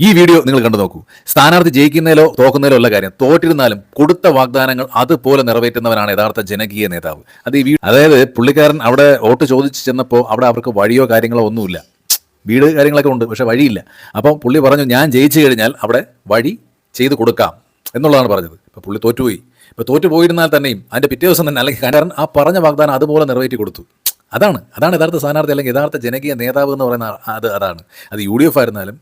ഈ വീഡിയോ നിങ്ങൾ കണ്ടു നോക്കൂ. സ്ഥാനാർത്ഥി ജയിക്കുന്നതിലോ തോക്കുന്നതിലോ ഉള്ള കാര്യം തോറ്റിരുന്നാലും കൊടുത്ത വാഗ്ദാനങ്ങൾ അതുപോലെ നിറവേറ്റുന്നവനാണ് യഥാർത്ഥ ജനകീയ നേതാവ്. അത് ഈ അതായത് പുള്ളിക്കാരൻ അവിടെ വോട്ട് ചോദിച്ചു ചെന്നപ്പോൾ അവിടെ അവർക്ക് വഴിയോ കാര്യങ്ങളോ ഒന്നുമില്ല. വീട് കാര്യങ്ങളൊക്കെ ഉണ്ട് പക്ഷെ വഴിയില്ല. അപ്പം പുള്ളി പറഞ്ഞു ഞാൻ ജയിച്ചു കഴിഞ്ഞാൽ അവിടെ വഴി ചെയ്ത് കൊടുക്കാം എന്നുള്ളതാണ് പറഞ്ഞത്. ഇപ്പോൾ പുള്ളി തോറ്റുപോയി. ഇപ്പോൾ തോറ്റുപോയിരുന്നാൽ തന്നെയും അതിന്റെ പിറ്റേ ദിവസം തന്നെ അല്ലെങ്കിൽ കാരണം ആ പറഞ്ഞ വാഗ്ദാനം അതുപോലെ നിറവേറ്റി കൊടുത്തു. അതാണ്. അതാണ് യഥാർത്ഥ സ്ഥാനാർത്ഥി അല്ലെങ്കിൽ യഥാർത്ഥ ജനകീയ നേതാവ് എന്ന് പറയുന്ന അത് അതാണ്. അത് യു ഡി എഫ് ആയിരുന്നാലും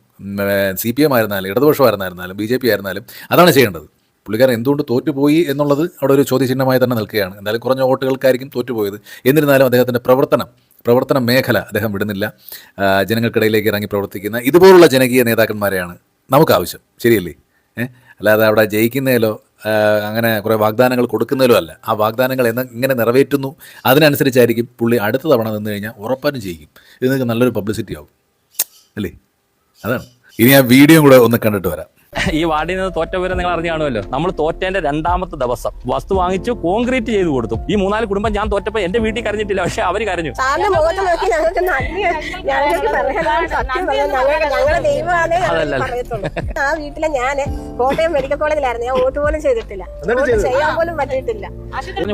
സി പി എം ആയിരുന്നാലും ഇടതുപക്ഷമായിരുന്നാലും ബി ജെ പി ആയിരുന്നാലും അതാണ് ചെയ്യേണ്ടത്. പുള്ളിക്കാരൻ എന്തുകൊണ്ട് തോറ്റുപോയി എന്നുള്ളത് അവിടെ ഒരു ചോദ്യചിഹ്നമായി തന്നെ നിൽക്കുകയാണ്. എന്തായാലും കുറഞ്ഞ വോട്ടുകൾക്കായിരിക്കും തോറ്റുപോയത്. എന്നിരുന്നാലും അദ്ദേഹത്തിന്റെ പ്രവർത്തനം പ്രവർത്തന മേഖല അദ്ദേഹം വിടുന്നില്ല. ജനങ്ങൾക്കിടയിലേക്ക് ഇറങ്ങി പ്രവർത്തിക്കുന്ന ഇതുപോലുള്ള ജനകീയ നേതാക്കന്മാരെയാണ് നമുക്ക് ആവശ്യം ശരിയല്ലേ അല്ലാതെ അവിടെ ജയിക്കുന്നതിലോ അങ്ങനെ കുറേ വാഗ്ദാനങ്ങൾ കൊടുക്കുന്നതിലോ അല്ല. ആ വാഗ്ദാനങ്ങൾ എന്ന് ഇങ്ങനെ നിറവേറ്റുന്നു. അതിനനുസരിച്ചായിരിക്കും പുള്ളി അടുത്ത തവണ നിന്ന് കഴിഞ്ഞാൽ ഉറപ്പാനും ജയിക്കും. ഇത് നിങ്ങൾക്ക് നല്ലൊരു പബ്ലിസിറ്റി ആവും. അല്ലേ? അതാണ്. ഇനി ആ വീഡിയോ കൂടെ ഒന്ന് കണ്ടിട്ട് വരാം. ഈ വാർഡിൽ നിന്ന് തോറ്റ വിവരം നിങ്ങൾ അറിഞ്ഞു കാണുമല്ലോ. നമ്മൾ തോറ്റേന്റെ രണ്ടാമത്തെ ദിവസം വസ്തു വാങ്ങിച്ചു കോൺക്രീറ്റ് ചെയ്ത് കൊടുത്തു. ഈ മൂന്നാൽ കുടുംബം ഞാൻ തോറ്റപ്പോ എന്റെ വീട്ടിൽ കരഞ്ഞിട്ടില്ല പക്ഷെ അവർ കരഞ്ഞു. അതല്ല ആ വീട്ടിലെ ഞാൻ കോട്ടയം മെഡിക്കൽ കോളേജിലായിരുന്നു. ഞാൻ വോട്ട് പോലും ചെയ്തിട്ടില്ല. ചെയ്യാൻ പോലും പറ്റിയിട്ടില്ല.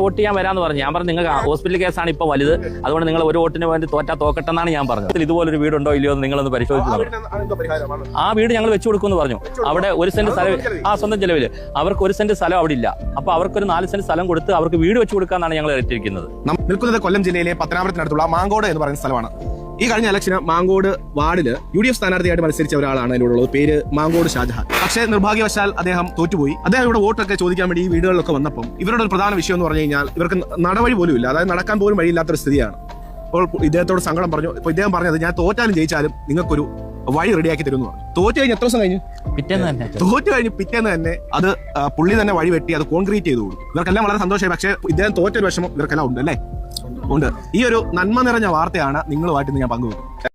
വോട്ട് ചെയ്യാൻ വരാന്ന് പറഞ്ഞു. ഞാൻ പറഞ്ഞു നിങ്ങൾക്ക് ഹോസ്പിറ്റൽ കേസാണ് ഇപ്പൊ വലുത്. അതുകൊണ്ട് നിങ്ങൾ ഒരു വോട്ടിന് വേണ്ടി തോറ്റാ തോക്കട്ടെന്നാണ് ഞാൻ പറഞ്ഞത്. ഇതുപോലൊരു വീടുണ്ടോ ഇല്ലയോ എന്ന് നിങ്ങളൊന്ന് പരിശോധിച്ചു. ആ വീട് ഞങ്ങൾ വെച്ചു കൊടുക്കുമെന്ന് പറഞ്ഞു. അവിടെ ഒരു സെന്റ് സ്ഥലം ആ സ്വന്തം ചെലവിൽ. അവർക്ക് ഒരു സെന്റ് സ്ഥലം അവിടെ ഇല്ല. അപ്പൊ അവർക്ക് ഒരു നാല് സെന്റ് സ്ഥലം കൊടുത്ത് അവർക്ക് വീട് വെച്ച് കൊടുക്കാന്നാണ് ഞങ്ങൾ ഏറ്റിരിക്കുന്നത്. നിൽക്കുന്നത് കൊല്ലം ജില്ലയിലെ പത്തനാപുരത്തിനടുത്തുള്ള മാങ്കോട് എന്ന് പറയുന്ന സ്ഥലമാണ്. ഈ കഴിഞ്ഞ ഇലക്ഷന് മാങ്കോട് വാർഡിൽ യു ഡി എഫ് സ്ഥാനാർത്ഥിയായിട്ട് മത്സരിച്ച ഒരാളാണ് അതിലൂടെ ഉള്ളത് പേര് മാങ്കോട് ഷാജഹാൻ. പക്ഷേ നിർഭാഗ്യവശാൽ അദ്ദേഹം തോറ്റുപോയി. അദ്ദേഹം ഇവിടെ വോട്ടൊക്കെ ചോദിക്കാൻ വേണ്ടി ഈ വീടുകളിലൊക്കെ വന്നപ്പം ഇവരുടെ ഒരു പ്രധാന വിഷയം എന്ന് പറഞ്ഞു കഴിഞ്ഞാൽ ഇവർക്ക് നടവഴി പോലും ഇല്ല. അതായത് നടക്കാൻ പോലും വഴിയില്ലാത്തൊരു സ്ഥിതിയാണ്. അപ്പോൾ ഇദ്ദേഹത്തോട് സങ്കടം പറഞ്ഞു. അപ്പോൾ ഇദ്ദേഹം പറഞ്ഞത് ഞാൻ തോറ്റാലും ജയിച്ചാലും നിങ്ങൾക്കൊരു വഴി റെഡിയാക്കി പറഞ്ഞു. തോറ്റു കഴിഞ്ഞ് എത്ര ദിവസം കഴിഞ്ഞ്? പിറ്റേന്ന് തന്നെ. തോറ്റു കഴിഞ്ഞ് പിറ്റേന്ന് തന്നെ അത് ആ, പുള്ളി തന്നെ വഴി വെട്ടി അത് കോൺക്രീറ്റ് ചെയ്തു കൊടുക്കും. ഇവർക്കെല്ലാം വളരെ സന്തോഷമായി. പക്ഷേ ഇദ്ദേഹം തോറ്റൊരു വിഷമം ഇവർക്കെല്ലാം ഉണ്ട് അല്ലേ? ഉണ്ട്. ഈ ഒരു നന്മ നിറഞ്ഞ വാർത്തയാണ് നിങ്ങളുമായിട്ട് ഇന്ന് ഞാൻ പങ്കുവെക്കുന്നത്.